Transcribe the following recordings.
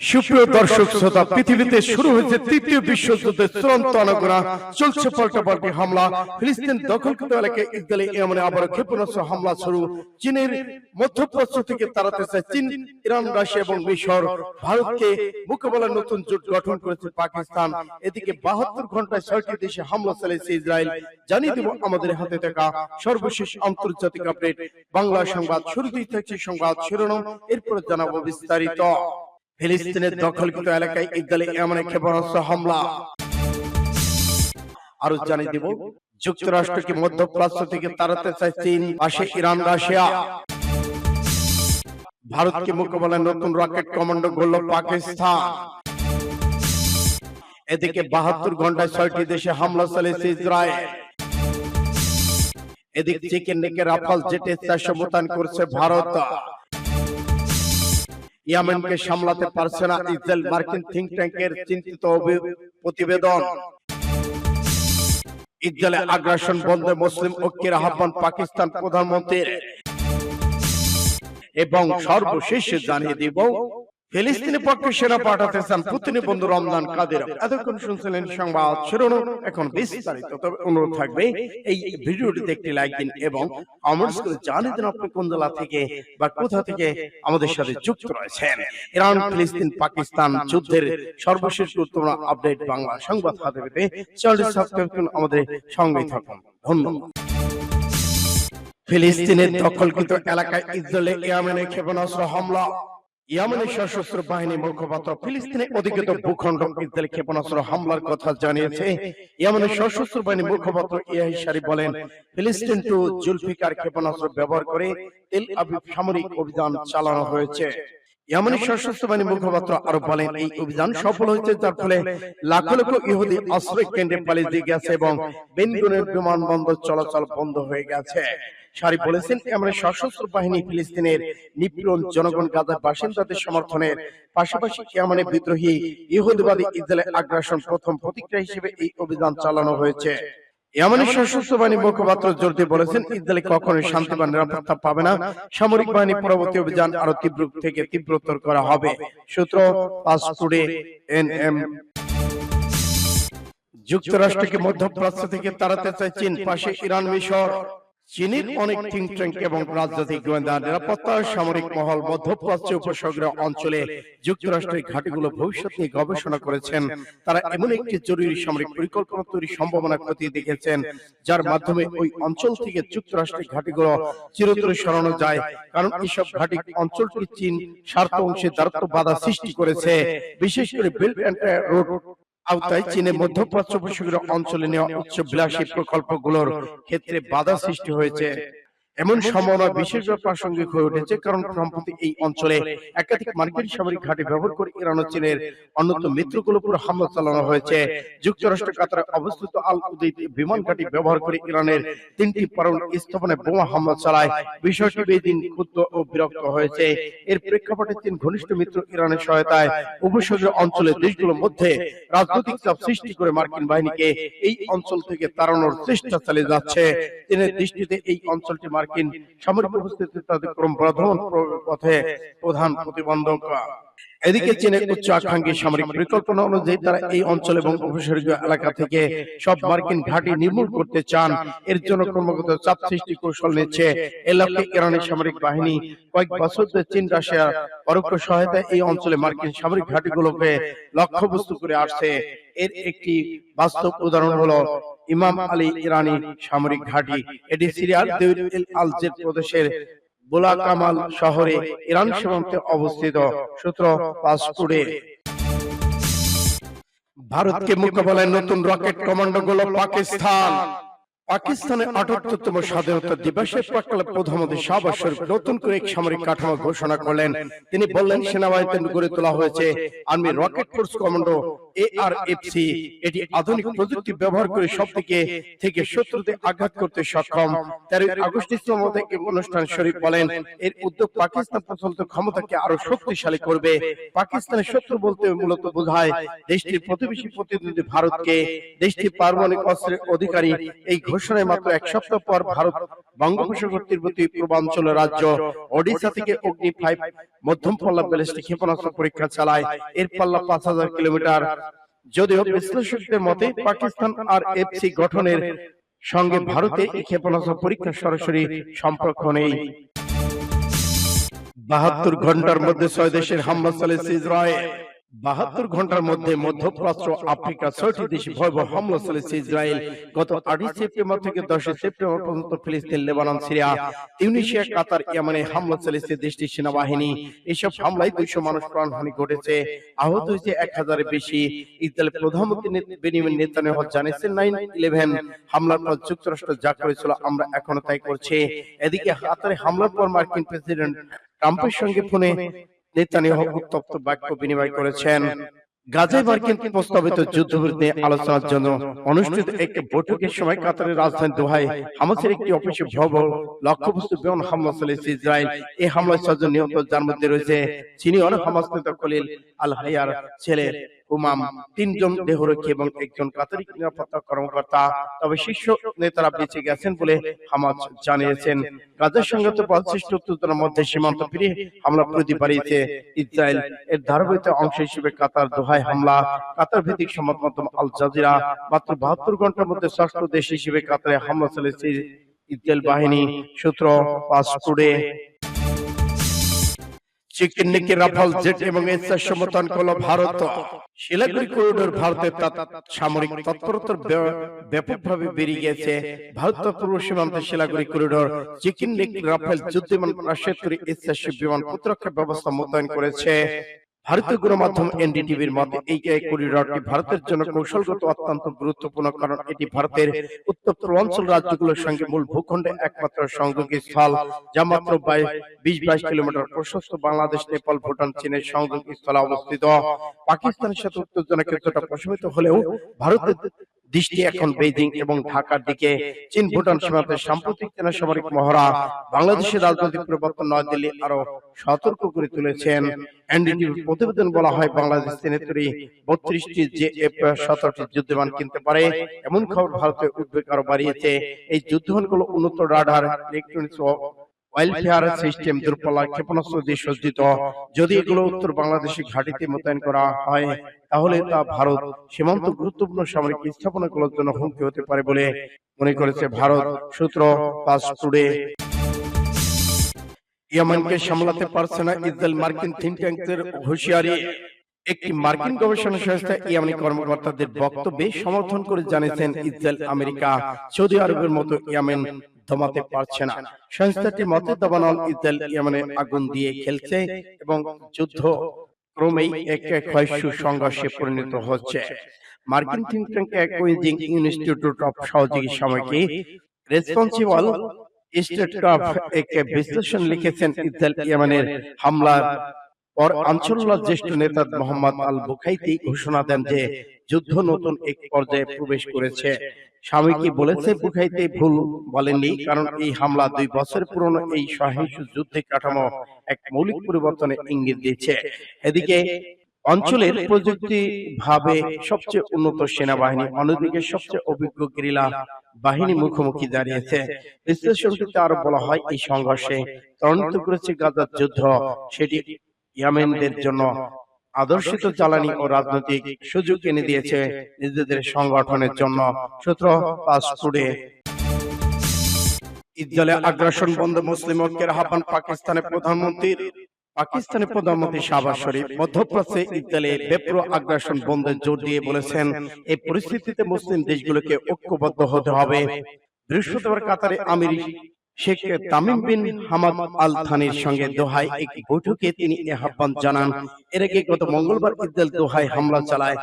সুপ্রিয় দর্শক শ্রোতা, পৃথিবীতে শুরু হয়েছে তৃতীয় বিশ্বযুদ্ধের চূড়ান্ত আনাগোনা চলছে পাল্টাপাল্টি হামলা। ফিলিস্তিন দখলকৃত এলাকায় ইসরায়েলি ইয়েমেনে আবার ক্ষেপণাস্ত্র হামলা শুরু। চীনের মধ্যপ্রাচ্য থেকে তাড়াতে চীন, ইরান, রাশিয়া এবং মিশর। ভারতকে মোকাবেলার নতুন জোট গঠন করেছে পাকিস্তান। এদিকে বাহাত্তর ঘন্টায় ছয়টি দেশে হামলা চালিয়েছে ইসরায়েল। জানিয়ে দেব আমাদের হাতে থাকা সর্বশেষ আন্তর্জাতিক আপডেট। বাংলা সংবাদ শুরুতেই থাকছে সংবাদ শিরোনাম। এরপরে জানাব বিস্তারিত। ফিলিস্তিনের দখলকৃত এলাকায় ইসরায়েলি ইয়েমেনে ক্ষেপণাস্ত্র হামলা। আরও জানিয়ে দেব যুক্তরাষ্ট্রকে মধ্যপ্রাচ্য থেকে তাড়াতে চায় চীন পাশে ইরান রাশিয়া ভারতকে মোকাবেলায় নতুন রকেট কমান্ডো গড়ল পাকিস্তান? এদিকে বাহাত্তর ঘন্টায় ছয়টি দেশে হামলা চালিয়েছে ইসরায়েল। এদিকে চিকেন নেকে রাফাল জেটে চারশো মোতায়েন করছে ভারত। ইয়ামেনকে সামলাতে পারছে না ইসরায়েল মার্কিন থিঙ্ক ট্যাঙ্কের চিন্তিত প্রতিবেদন। ইসরায়েলে আগ্রাসন বন্ধে মুসলিম ঐক্যের আহ্বান পাকিস্তান প্রধানমন্ত্রীর। এবং সর্বশেষে জানিয়ে দিব ফিলিস্তিনি পক্ষে সেনা পাঠাতে চান পুতিনি বন্ধু রমজান কাদের। এতক্ষণ শুনছিলেন সংবাদ শিরোনাম এখন বিস্তারিত তবে অনুরোধ থাকবে এই ভিডিওটিতে একটি লাইক দিন এবং কমেন্টস করে জানিয়ে দিন আপনি কোন জেলা থেকে বা কোথা থেকে আমাদের সাথে যুক্ত রয়েছেন। ইরান ফিলিস্তিন পাকিস্তান যুদ্ধের সর্বশেষ গুরুত্বপূর্ণ আপডেট বাংলা সংবাদ হাতে পেতে চ্যানেলটি সাবস্ক্রাইব করুন আমাদের সঙ্গেই থাকুন। ধন্যবাদ। ফিলিস্তিনের দখলকৃত এলাকায় ইসরায়েলে ইয়ামেনে ক্ষেপণাস্ত্র হামলা ইয়ামেনের সশস্ত্র বাহিনী মুখপাত্র ফিলিস্তিনে অধিকৃত ভূখণ্ড ইসরায়েল ক্ষেপণাস্ত্র হামলার কথা জানিয়েছে। ইয়ামেনের সশস্ত্র বাহিনী মুখপাত্র ইয়াহি সারি বলেন, ফিলিস্তিন টু জুলফিকার ক্ষেপণাস্ত্র ব্যবহার করে তেল আবিব সামরিক অভিযান চালানো হয়েছে। ইয়ামানি সশস্ত্র বাহিনী মুখপাত্র আরও বলেন এই অভিযান সফল হয়েছে যার ফলে লাখো লাখো ইহুদি আশ্রয় কেন্দ্রে পালিয়ে দিয়ে গেছে এবং বেনগুনের বিমানবন্দর চলাচল বন্ধ হয়ে গেছে। সারি বলেছেন সশস্ত্র বাহিনী ফিলিস্তিনের নিপীড়ন জনগণ গাজার বাসিন্দাদের সমর্থনের পাশাপাশি ইয়ামানের বিদ্রোহী ইহুদিবাদী ইসরায়েলের আগ্রাসন প্রথম প্রতিক্রিয়া হিসেবে এই অভিযান চালানো হয়েছে। সশস্ত্র বাহিনী মুখপাত্র জোর দিয়ে বলেছেন ইসরায়েল কখনোই শান্তি বা নিরাপত্তা পাবে না। সামরিক বাহিনী পরবর্তী অভিযান আরও তীব্র থেকে তীব্রতর করা হবে। সূত্র পাসপোর্টে এনএম যুক্তরাষ্ট্রকে মধ্যপ্রাচ্য থেকে তাড়াতে চায় চীন পাশে ইরান মিশর। চীনের অনেক থিঙ্ক ট্যাঙ্ক এবং রাজনৈতিক গোয়েন্দা নিরাপত্তা সামরিক মহল মধ্যপ্রাচ্য উপসাগরীয় অঞ্চলে যুক্তরাষ্ট্রের ঘাটিগুলো ভবিষ্যৎ নিয়ে গবেষণা করেছেন। তারা এমন একটি জরুরি সামরিক পরিকল্পনা তৈরির সম্ভাবনা খতিয়ে দেখেছেন যার মাধ্যমে ওই অঞ্চল থেকে যুক্তরাষ্ট্রের ঘাটিগুলো চিরতরে সরানো যায়। কারণ এইসব ঘাটি অঞ্চলটি চীন স্বার্থ অংশে দারত্ব বাধা সৃষ্টি করেছে বিশেষ করে বেল্ট অ্যান্ড রোড আওতায় চীনে মধ্যপ্রাচ্য অঞ্চলে নেওয়া উচ্চ বিলাসী প্রকল্পগুলোর ক্ষেত্রে বাধা সৃষ্টি হয়েছে। এমন সম্ভাবনা বিশেষভাবে প্রাসঙ্গিক হয়ে উঠেছে কারণ সম্প্রতি এই অঞ্চলে একাধিক মার্কিন সামরিক ঘাঁটি ব্যবহার করে ইরান ও চীনের অন্যতম মিত্রগুলোর উপর হামলা চালানো হয়েছে। যুক্তরাষ্ট্র কাতারে অবস্থিত আল উদৈদ বিমান ঘাঁটি ব্যবহার করে ইরানের তিনটি পারমাণবিক স্থাপনে বোমা হামলা চালায়। বিষয়টি বেদিন ক্ষুব্ধ ও বিরক্ত হয়েছে। এর প্রেক্ষাপটে তিন ঘনিষ্ঠ মিত্র ইরানের সহায়তায় উপসাগরীয় অঞ্চলের দেশগুলোর মধ্যে রাজনৈতিক চাপ সৃষ্টি করে মার্কিন বাহিনীকে এই অঞ্চল থেকে তাড়ানোর চেষ্টা চালিয়ে যাচ্ছে। চীনের দৃষ্টিতে এই অঞ্চলটি মার্কিন সামরিক উপস্থিতি তাদের ক্রম বর্ধমান পথে প্রধান প্রতিবন্ধক। এদিকে চীনের উচ্চ আকাঙ্ক্ষী সামরিক পরিকল্পনা অনুযায়ী তারা এই অঞ্চল এবং উপসাগরীয় এলাকা থেকে সব মার্কিন ঘাঁটি নির্মূল করতে চান। এর জন্য ক্রমাগত চাপ সৃষ্টি কৌশল নিচ্ছে এ লক্ষ্যে ইরানের সামরিক বাহিনী। কয়েক বছর ধরে চীন রাশিয়ার পরোক্ষ সহায়তায় এই অঞ্চলে মার্কিন সামরিক ঘাঁটিগুলোকে লক্ষ্যবস্তু করে আসছে। এর একটি বাস্তব উদাহরণ হলো ইমাম আলী ইরানি সামরিক ঘাঁটি। এটি সিরিয়ার দেউর এল আলজের প্রদেশের বোলা কামাল শহরে ইরান সীমান্তে অবস্থিত সূত্র পাসপোর্টে ভারতকে মোকাবেলায় নতুন রকেট কমান্ডো গুলো পাকিস্তান। পাকিস্তানের আটাত্তরতম স্বাধীনতা দিবসে প্রাক্কালে প্রধানমন্ত্রী শাহবাজ শরীফ নতুন করে এক সামরিক কাঠামো ঘোষণা করলেন। তিনি বললেন সেনাবাহিনীতে গড়ে তোলা হয়েছে army rocket force commando. ARFC এটি আধুনিক প্রযুক্তি ব্যবহার করে সব থেকে থেকে শত্রুতে আঘাত করতে সক্ষম। তেরোই আগস্ট ইসলামাবাদে এক অনুষ্ঠান শরীফ বলেন এর উদ্যোগ পাকিস্তান প্রচলিত ক্ষমতাকে আরও শক্তিশালী করবে। পাকিস্তানের শত্রু বলতে মূলত বোঝায় দেশটির প্রতিবেশী প্রতিদ্বন্দ্বী ভারতকে দেশটির পারমাণবিক অস্ত্রের অধিকারী এই ঘোষণায় মাত্র এক সপ্তাহ পর ভারত বঙ্গোপসাগর তীরবর্তী পূর্বাঞ্চল রাজ্য ওডিশা থেকে অগ্নি ফাইভ মধ্যম পাল্লা ব্যালিস্টিক ক্ষেপণাস্ত্র পরীক্ষা চালায়। এর পাল্লা পাঁচ হাজার কিলোমিটার যদিও বিশ্লেষকদের মতে পাকিস্তান আর এফসি গঠনের সঙ্গে ভারতে এই ক্ষেপণাস্ত্র পরীক্ষার সরাসরি সম্পর্ক নেই। বাহাত্তর ঘণ্টার মধ্যে ছয় দেশের হামলা চালিয়েছে ইসরায়েল বাহাত্তর ঘণ্টার মধ্যে মধ্যপ্রাচ্য আফ্রিকা ছয়টি দেশে ভয়াবহ হামলা চালিয়েছে ইসরায়েল। গত আটই সেপ্টেম্বর থেকে দশই সেপ্টেম্বর পর্যন্ত ফিলিস্তিন লেবানন সিরিয়া তিউনিশিয়া কাতার ইয়ামানে হামলা চালিয়েছে দেশটির সেনাবাহিনী। এসব হামলায় দুইশো মানুষ প্রাণহানি ঘটেছে আহত হয়েছে এক হাজারের বেশি ইসরায়েলের প্রধানমন্ত্রী নে- বেনিয়ামিন নেতানিয়াহু জানিয়েছেন নাইন ইলেভেন হামলার পর যুক্তরাষ্ট্র যা করেছিল আমরা এখনও তাই করছি এদিকে হাতারে হামলার পর মার্কিন প্রেসিডেন্ট ট্রাম্পের সঙ্গে ফোনে নেতানিয়াহু উত্তপ্ত বাক্য বিনিময় করেছেন। গাজায় মার্কিন প্রস্তাবিত যুদ্ধবিরতি আলোচনার জন্য অনুষ্ঠিত একটি বৈঠকের সময় কাতারের রাজধানী দোহায় হামাসের একটি অফিসে ভবন লক্ষ্যবস্তু বিমান হামলা চালিয়েছে ইসরায়েল। এই হামলায় ছজন নিহত যার মধ্যে রয়েছে চিনি অনেক হামাস নেতা খলিল আল হাইয়ার ছেলে। উমাম, তিনজন দেহরক্ষী এবং একজন কাতারি নিরাপত্তা কর্মকর্তা। তবে শীর্ষ নেতারা বেঁচে গেছেন বলে হামাস জানিয়েছেন। গাজার সঙ্গে তো সৃষ্ট উত্তেজনার মধ্যে সীমান্ত পেরিয়ে হামলা বৃদ্ধি বাড়িয়েছে। ইসরায়েল এর ধারাবাহিক অংশ হিসেবে কাতার দোহায় হামলা। কাতার ভিত্তিক সংবাদ মাধ্যম আল জাজিরা মাত্র বাহাত্তর ঘণ্টার মধ্যে ষষ্ঠ দেশ হিসেবে কাতারে হামলা চালিয়েছে ইসরায়েল বাহিনী। সূত্র পাস টুডে রাফাল জেট এবং এসএস সমর্থন করল ভারত শিলাগুড়ি করিডোর ভারতের সামরিক তৎপরতার ব্যাপকভাবে বেরিয়ে গেছে ভারত পূর্ব সীমান্তে Siliguri corridor chicken neck Rafale যুদ্ধ বিমান রাশিয়ার বিমান প্রতিরক্ষা ব্যবস্থা মোতায়েন করেছে। ভারতীয় গণমাধ্যম এনডিটিভির মতে এই করিডরটি ভারতের জন্য কৌশলগত অত্যন্ত গুরুত্বপূর্ণ কারণ এটি ভারতের উত্তর অঞ্চল রাজ্যগুলোর সঙ্গে মূল ভূখণ্ডে একমাত্র সংযোগী স্থল যা মাত্র বিশ বাইশ কিলোমিটার প্রশস্ত বাংলাদেশ নেপাল ভুটান চীনের সংযোগ স্থলে অবস্থিত। পাকিস্তানের সাথে উত্তেজনা কিছুটা প্রশমিত হলেও ভারতের দৃষ্টি এখন বেইজিং এবং ঢাকার দিকে চীন ভুটান সীমান্তে সাম্প্রতিক সেনা সামরিক মহড়া বাংলাদেশের রাজনৈতিক পরিবর্তন নয়াদিল্লি আরও সতর্ক করে তুলেছেন এনডিটিভির প্রতিবেদন বলা হয় বাংলাদেশ তৈরি বত্রিশটি এফ সতেরোটি যুদ্ধবিমান কিনতে পারে। এমন খবর ভারতের উদ্বেগ আরও বাড়িয়েছে। এই যুদ্ধবিমানগুলো উন্নত রাডার ইলেকট্রনিক্স ও ওয়েলফেয়ার সিস্টেম দূরপাল্লার ক্ষেপণাস্ত্র দিয়ে সজ্জিত। যদি এগুলো উত্তর বাংলাদেশি ঘাঁটিতে মোতায়েন করা হয় তাহলে তা ভারত সীমান্ত গুরুত্বপূর্ণ সামরিক স্থাপনাগুলোর জন্য হুমকি হতে পারে বলে মনে করেছে ভারত সূত্র পাস টুডে ইয়ামানকে সামলাতে পারছে না ইসরায়েল মার্কিন থিঙ্ক ট্যাঙ্কের হুঁশিয়ারি। একটি মার্কিন গবেষণা সংস্থা ইয়ামানি কর্মকর্তাদের বক্তব্যে সমর্থন করে জানিয়েছেন ইসরায়েল আমেরিকা সৌদি আরবের মতো ইয়ামেন। দমাতে পারছে না। সংস্থাটির মতে দবানল ইসরায়েল ইয়ামানে আগুন দিয়ে খেলছে এবং যুদ্ধ ক্রমেই এক এক ক্ষয়িষ্ণু সংঘর্ষে পরিণত হচ্ছে। মার্কিন থিঙ্ক ট্যাঙ্ক কুইজিং ইনস্টিটিউট অফ সহযোগী সাময়িকী রেসপন্সিবল স্টেট অফ এক বিশ্লেষণ লিখেছেন ইতাল ইয়ামানের হামলার পর আনসারুল্লাহ জ্যেষ্ঠ নেতা মোহাম্মদ আল বুখাইতি ঘোষণা দেন যে যুদ্ধ নতুন এক পর্যায়ে প্রবেশ করেছে। স্বামীকে বলেছে বুখাইতে ভুল বলেননি? কারণ এই হামলা দুই বছর পুরনো এই সহিংস যুদ্ধে কাঠামো এক মৌলিক পরিবর্তনে ইঙ্গিত দিচ্ছে এদিকে অঞ্চলের প্রযুক্তি ভাবে সবচেয়ে উন্নত সেনাবাহিনী অন্যদিকে সবচেয়ে অভিজ্ঞ গেরিলা বাহিনী মুখোমুখি দাঁড়িয়েছে। বিশ্লেষণটিতে আরও বলা হয় এই সংঘর্ষে ত্বরান্বিত করেছে গাজার যুদ্ধ। সেটি ইয়ামেনদের জন্য আদর্শিত জ্বালানি ও রাজনৈতিক সুযোগ এনে দিয়েছে নিজেদের সংগঠনের জন্য সূত্র পাস টুডে ইসরায়েলে আগ্রাসন বন্ধ মুসলিম ঐক্যের আহ্বান পাকিস্তানের প্রধানমন্ত্রীর। পাকিস্তানের প্রধানমন্ত্রী শাহবাজ শরীফ মধ্যপ্রাচ্যে ইসরায়েলে বেপ্র আগ্রাসন বন্ধে জোর দিয়ে বলেছেন এই পরিস্থিতিতে মুসলিম দেশগুলোকে ঐক্যবদ্ধ হতে হবে। বৃহস্পতিবার কাতারে আমির Sheikh Tamim bin Hamad Al থানির সঙ্গে এক বৈঠকে তিনি আহ্বান জানান। এর আগে গত মঙ্গলবার দোহায় হামলা চালায়।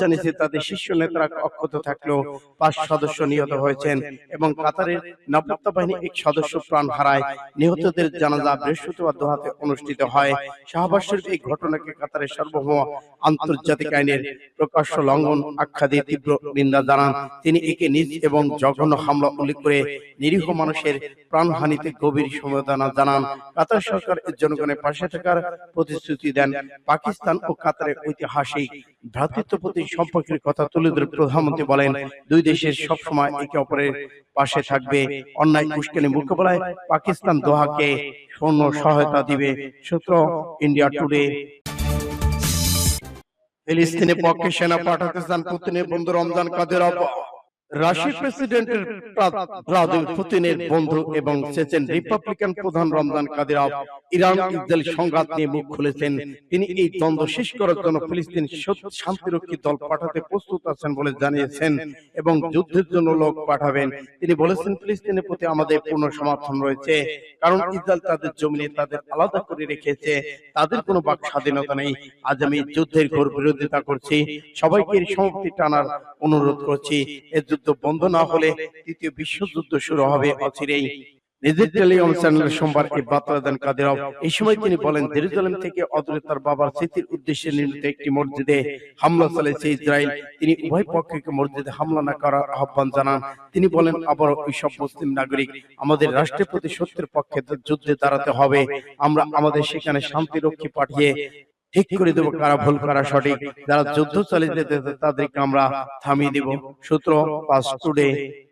জানিয়েছে তাদের শীর্ষ নেতারা অক্ষত থাকলেও পাঁচ সদস্য নিহত হয়েছেন এবং কাতারের নিরাপত্তা এক সদস্য প্রাণ হারায়। নিহতদের জানাজা বৃহস্পতিবার দোহাতে অনুষ্ঠিত হয়। শাহবাজ শরীফ এই ঘটনাকে কাতারের সার্বভৌম আন্তর্জাতিক আইনের প্রকাশ্য লঙ্ঘন আখ্যা দিয়ে তীব্র নিন্দা জানান। তিনি একে নিজ এবং জঘন্য হামলা উল্লেখ করে নিরীহ মানুষের প্রাণহানিতে গভীর সমবেদনা জানান। কাতার সরকার জনগণের পাশে থাকার প্রতিশ্রুতি দেন। পাকিস্তান ও কাতারের ঐতিহাসিক ভ্রাতৃত্বপ্রতি সম্পর্কের কথা তুলে ধরে প্রধানমন্ত্রী বলেন, দুই দেশের সবসময় একে অপরের পাশে থাকবে। অন্যায় উস্কানি মোকাবেলায় পাকিস্তান দোহাকে সৈন্য সহায়তা দিবে। সূত্র ইন্ডিয়া টুডে। ফিলিস্তিনের পক্ষে সেনা পাঠাতে চান পুতিনের বন্ধু রমজান কাদের রাশিয়ার প্রেসিডেন্টের ভ্লাদিমির পুতিনের বন্ধু এবং চেচেন রিপাবলিকান প্রধান রমজান কাদিরভ ইরান ইসরায়েল সংঘাত নিয়ে মুখ খুলেছেন। তিনি এই দ্বন্দ্ব শেষ করার জন্য ফিলিস্তিন শান্তিরক্ষী দল পাঠাতে প্রস্তুত আছেন বলে জানিয়েছেন এবং যুদ্ধের জন্য লোক পাঠাবেন। তিনি বলেছেন, ফিলিস্তিনের প্রতি আমাদের পূর্ণ সমর্থন রয়েছে, কারণ ইসরায়েল তাদের জমিনে তাদের আলাদা করে রেখেছে। তাদের কোনো বাক স্বাধীনতা নেই। আজ আমি যুদ্ধের ঘোর বিরোধিতা করছি। সবাইকে এর সমাপ্তি টানার অনুরোধ করছি। এ যুদ্ধ বন্ধ না হলে তৃতীয় বিশ্বযুদ্ধ শুরু হবে অচিরেই। নিজের টেলিগ্রাম চ্যানেলে সোমবার এই বার্তা দেন কাদেরব এই সময় তিনি বলেন জেরুজালেম থেকে অদূরে তার বাবার স্মৃতির উদ্দেশ্যে নির্মিত একটি মসজিদে হামলা চালিয়েছে ইসরায়েল। তিনি উভয় পক্ষকে মসজিদে হামলা না করার আহ্বান জানান। তিনি বলেন আবার সব মুসলিম নাগরিক আমাদের রাষ্ট্রের প্রতি সত্যের পক্ষে যুদ্ধে দাঁড়াতে হবে। আমরা আমাদের সেখানে শান্তি রক্ষী পাঠিয়ে ঠিক করে দেবো কারা ভুল কারা সঠিক। যারা যুদ্ধ চালিয়ে যেতে তাদেরকে আমরা থামিয়ে দিব। সূত্র পাঁচ টুডে